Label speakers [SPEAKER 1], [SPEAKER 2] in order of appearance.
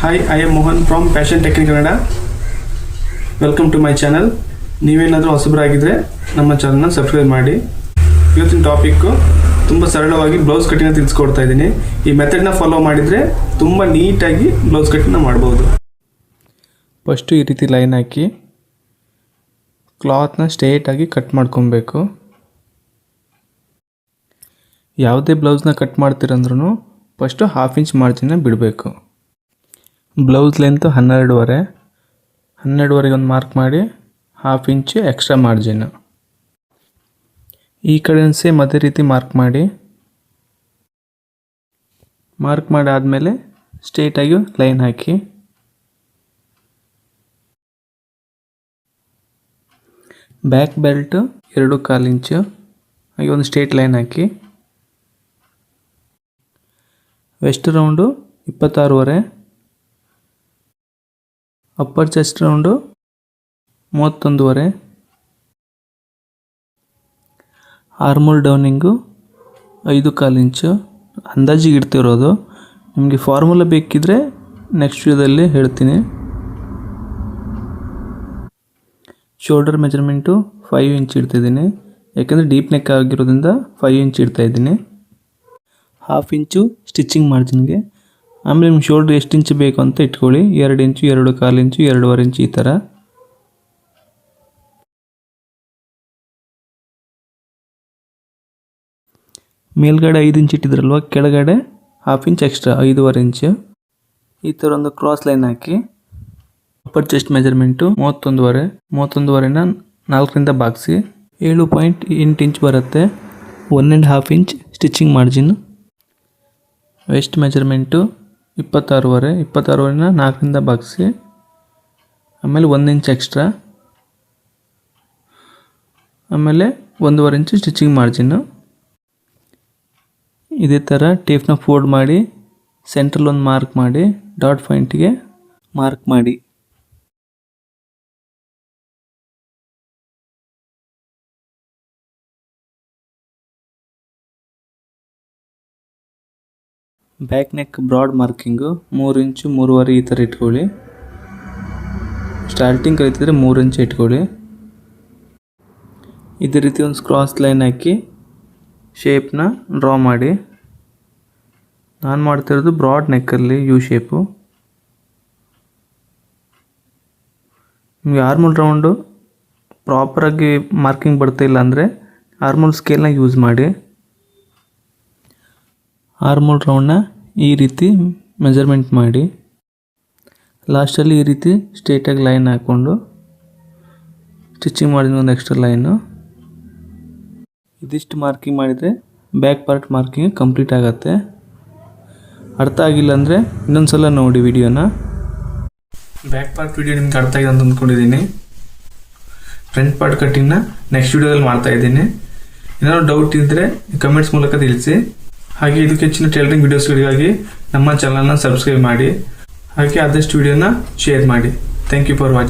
[SPEAKER 1] Hi I'm Mohan from fashion technique Kannada welcome to my channel ನೀವೇನಾದರೂ ಹೊಸಬರಾಗಿದ್ದರೆ ನಮ್ಮ ಚಾನಲ್ನ ಸಬ್ಸ್ಕ್ರೈಬ್ ಮಾಡಿ. ಇವತ್ತಿನ ಟಾಪಿಕ್ಕು ತುಂಬ ಸರಳವಾಗಿ ಬ್ಲೌಸ್ ಕಟ್ಟಿನ ತಿಳಿಸ್ಕೊಡ್ತಾ ಇದ್ದೀನಿ. ಈ ಮೆಥಡ್ನ ಫಾಲೋ ಮಾಡಿದರೆ ತುಂಬ ನೀಟಾಗಿ ಬ್ಲೌಸ್ ಕಟ್ಟಿನ ಮಾಡ್ಬೋದು. ಫಸ್ಟು ಈ ರೀತಿ ಲೈನ್ ಹಾಕಿ ಕ್ಲಾತ್ನ ಸ್ಟ್ರೇಟಾಗಿ ಕಟ್ ಮಾಡ್ಕೊಬೇಕು. ಯಾವುದೇ ಬ್ಲೌಸ್ನ ಕಟ್ ಮಾಡ್ತೀರಂದ್ರೂ ಫಸ್ಟು ಹಾಫ್ ಇಂಚ್ ಮಾರ್ಜಿನ ಬಿಡಬೇಕು. Blouse length ಹನ್ನೆರಡುವರೆ. ಹನ್ನೆರಡುವರೆಗೆ ಒಂದು ಮಾರ್ಕ್ ಮಾಡಿ ಹಾಫ್ ಇಂಚು ಎಕ್ಸ್ಟ್ರಾ ಮಾರ್ಜಿನ್ ಈ ಕಡೆ ಸೇಮ್ ಅದೇ ರೀತಿ ಮಾರ್ಕ್ ಮಾಡಿ. ಮಾರ್ಕ್ ಮಾಡಿ ಆದಮೇಲೆ ಸ್ಟ್ರೇಟಾಗಿ ಲೈನ್ ಹಾಕಿ. ಬ್ಯಾಕ್ ಬೆಲ್ಟ್ ಎರಡು ಕಾಲು ಇಂಚು ಹಾಗೆ ಒಂದು ಸ್ಟ್ರೇಟ್ ಲೈನ್ ಹಾಕಿ. ವೆಸ್ಟ್ ರೌಂಡು ಇಪ್ಪತ್ತಾರೂವರೆ. ಅಪ್ಪರ್ ಚೆಸ್ಟ್ ರೌಂಡು ಮೂವತ್ತೊಂದುವರೆ. ಆರ್ಮೋಲ್ ಡೌನಿಂಗು ಐದು ಕಾಲು ಇಂಚು ಅಂದಾಜಿಗೆ ಇಡ್ತಿರೋದು. ನಿಮಗೆ ಫಾರ್ಮುಲಾ ಬೇಕಿದ್ದರೆ ನೆಕ್ಸ್ಟ್ ವಿಡಿಯೋದಲ್ಲಿ ಹೇಳ್ತೀನಿ. ಶೋಲ್ಡರ್ ಮೆಜರ್ಮೆಂಟು ಫೈವ್ ಇಂಚ್ ಇಡ್ತಿದ್ದೀನಿ. ಯಾಕೆಂದರೆ ಡೀಪ್ ನೆಕ್ ಆಗಿರೋದ್ರಿಂದ ಫೈವ್ ಇಂಚ್ ಇಡ್ತಾಯಿದ್ದೀನಿ ಹಾಫ್ ಇಂಚು ಸ್ಟಿಚಿಂಗ್ ಮಾರ್ಜಿನ್ಗೆ ಆಮೇಲೆ ನಿಮ್ಮ ಶೋಲ್ಡ್ರ್ ಎಷ್ಟು ಇಂಚು ಬೇಕು ಅಂತ ಇಟ್ಕೊಳ್ಳಿ. ಎರಡು ಇಂಚು ಎರಡು ಕಾಲು ಇಂಚು ಎರಡೂವರೆ ಇಂಚು ಈ ಥರ. ಮೇಲ್ಗಡೆ ಐದು ಇಂಚ್ ಇಟ್ಟಿದ್ರಲ್ವ, ಕೆಳಗಡೆ ಹಾಫ್ ಇಂಚ್ ಎಕ್ಸ್ಟ್ರಾ ಐದೂವರೆ ಇಂಚು ಈ ಥರ ಒಂದು ಕ್ರಾಸ್ ಲೈನ್ ಹಾಕಿ ಅಪ್ಪರ್ ಚೆಸ್ಟ್ ಮೆಜರ್ಮೆಂಟು ಮೂವತ್ತೊಂದುವರೆ, ಮೂವತ್ತೊಂದುವರೆನ ನಾಲ್ಕರಿಂದ ಬಾಗಿಸಿ, ಏಳು ಪಾಯಿಂಟ್ ಎಂಟು ಇಂಚ್ ಬರುತ್ತೆ. One and half inch stitching margin waist measurement ಇಪ್ಪತ್ತಾರೂವರೆ, ಇಪ್ಪತ್ತಾರೂವರೆನ ನಾಲ್ಕರಿಂದ ಬಾಗಿಸಿ ಆಮೇಲೆ ಒಂದು ಇಂಚ್ ಎಕ್ಸ್ಟ್ರಾ ಆಮೇಲೆ ಒಂದೂವರೆ ಇಂಚು ಸ್ಟಿಚಿಂಗ್ ಮಾರ್ಜಿನ್ನು ಇದೇ ಥರ ಟೇಪ್ನ ಫೋಲ್ಡ್ ಮಾಡಿ ಸೆಂಟ್ರಲ್ ಒಂದು ಮಾರ್ಕ್ ಮಾಡಿ ಡಾಟ್ ಪಾಯಿಂಟಿಗೆ ಮಾರ್ಕ್ ಮಾಡಿ. ಬ್ಯಾಕ್ ನೆಕ್ ಬ್ರಾಡ್ ಮಾರ್ಕಿಂಗು ಮೂರು ಇಂಚು, ಮೂರುವರೆ ಈ ಥರ ಇಟ್ಕೊಳ್ಳಿ. ಸ್ಟಾರ್ಟಿಂಗ್ ಕಲಿತಿದ್ರೆ ಮೂರು ಇಂಚು ಇಟ್ಕೊಳ್ಳಿ. ಇದೇ ರೀತಿ ಒಂದು ಕ್ರಾಸ್ ಲೈನ್ ಹಾಕಿ ಶೇಪ್ನ ಡ್ರಾ ಮಾಡಿ. ನಾನು ಮಾಡ್ತಿರೋದು ಬ್ರಾಡ್ ನೆಕ್ಕಲ್ಲಿ ಯು ಶೇಪು ನಿಮಗೆ ಆರ್ಮಲ್ ರೌಂಡು ಪ್ರಾಪರಾಗಿ ಮಾರ್ಕಿಂಗ್ ಬರ್ತಾಯಿಲ್ಲ ಅಂದರೆ ಆರ್ಮಲ್ ಸ್ಕೇಲ್ನ ಯೂಸ್ ಮಾಡಿ. ಆರ್ಮೋಲ್ ರೌಂಡ್ನ ಈ ರೀತಿ ಮೆಜರ್ಮೆಂಟ್ ಮಾಡಿ. ಲಾಸ್ಟಲ್ಲಿ ಈ ರೀತಿ ಸ್ಟ್ರೇಟಾಗಿ ಲೈನ್ ಹಾಕ್ಕೊಂಡು ಸ್ಟಿಚಿಂಗ್ ಮಾಡಿದ ಒಂದು ಎಕ್ಸ್ಟ್ರಾ ಲೈನು ಇದಿಷ್ಟು ಮಾರ್ಕಿಂಗ್ ಮಾಡಿದರೆ ಬ್ಯಾಕ್ ಪಾರ್ಟ್ ಮಾರ್ಕಿಂಗ್ ಕಂಪ್ಲೀಟ್ ಆಗುತ್ತೆ. ಅರ್ಥ ಆಗಿಲ್ಲ ಅಂದರೆ ಇನ್ನೊಂದು ಸಲ ನೋಡಿ ವಿಡಿಯೋನ ಬ್ಯಾಕ್ ಪಾರ್ಟ್ ವಿಡಿಯೋ ನಿಮ್ಗೆ ಅರ್ಥ ಆಗಿದೆ ಅಂತ ಅಂದ್ಕೊಂಡಿದ್ದೀನಿ ಫ್ರಂಟ್ ಪಾರ್ಟ್ ಕಟ್ಟಿಂಗ್ನ ನೆಕ್ಸ್ಟ್ ವಿಡಿಯೋದಲ್ಲಿ ಮಾಡ್ತಾ ಇದ್ದೀನಿ. ಏನಾದ್ರು ಡೌಟ್ ಇದ್ದರೆ ಕಮೆಂಟ್ಸ್ ಮೂಲಕ ತಿಳಿಸಿ. ಹಾಗೆ ಇದಕ್ಕೆ ಹೆಚ್ಚಿನ ಟೈಲರಿಂಗ್ ವಿಡಿಯೋಸ್ಗಳಿಗಾಗಿ ನಮ್ಮ ಚಾನಲ್ನ ಸಬ್ಸ್ಕ್ರೈಬ್ ಮಾಡಿ, ಹಾಗೆ ಆದಷ್ಟು ವಿಡಿಯೋನ ಶೇರ್ ಮಾಡಿ. Thank you for watching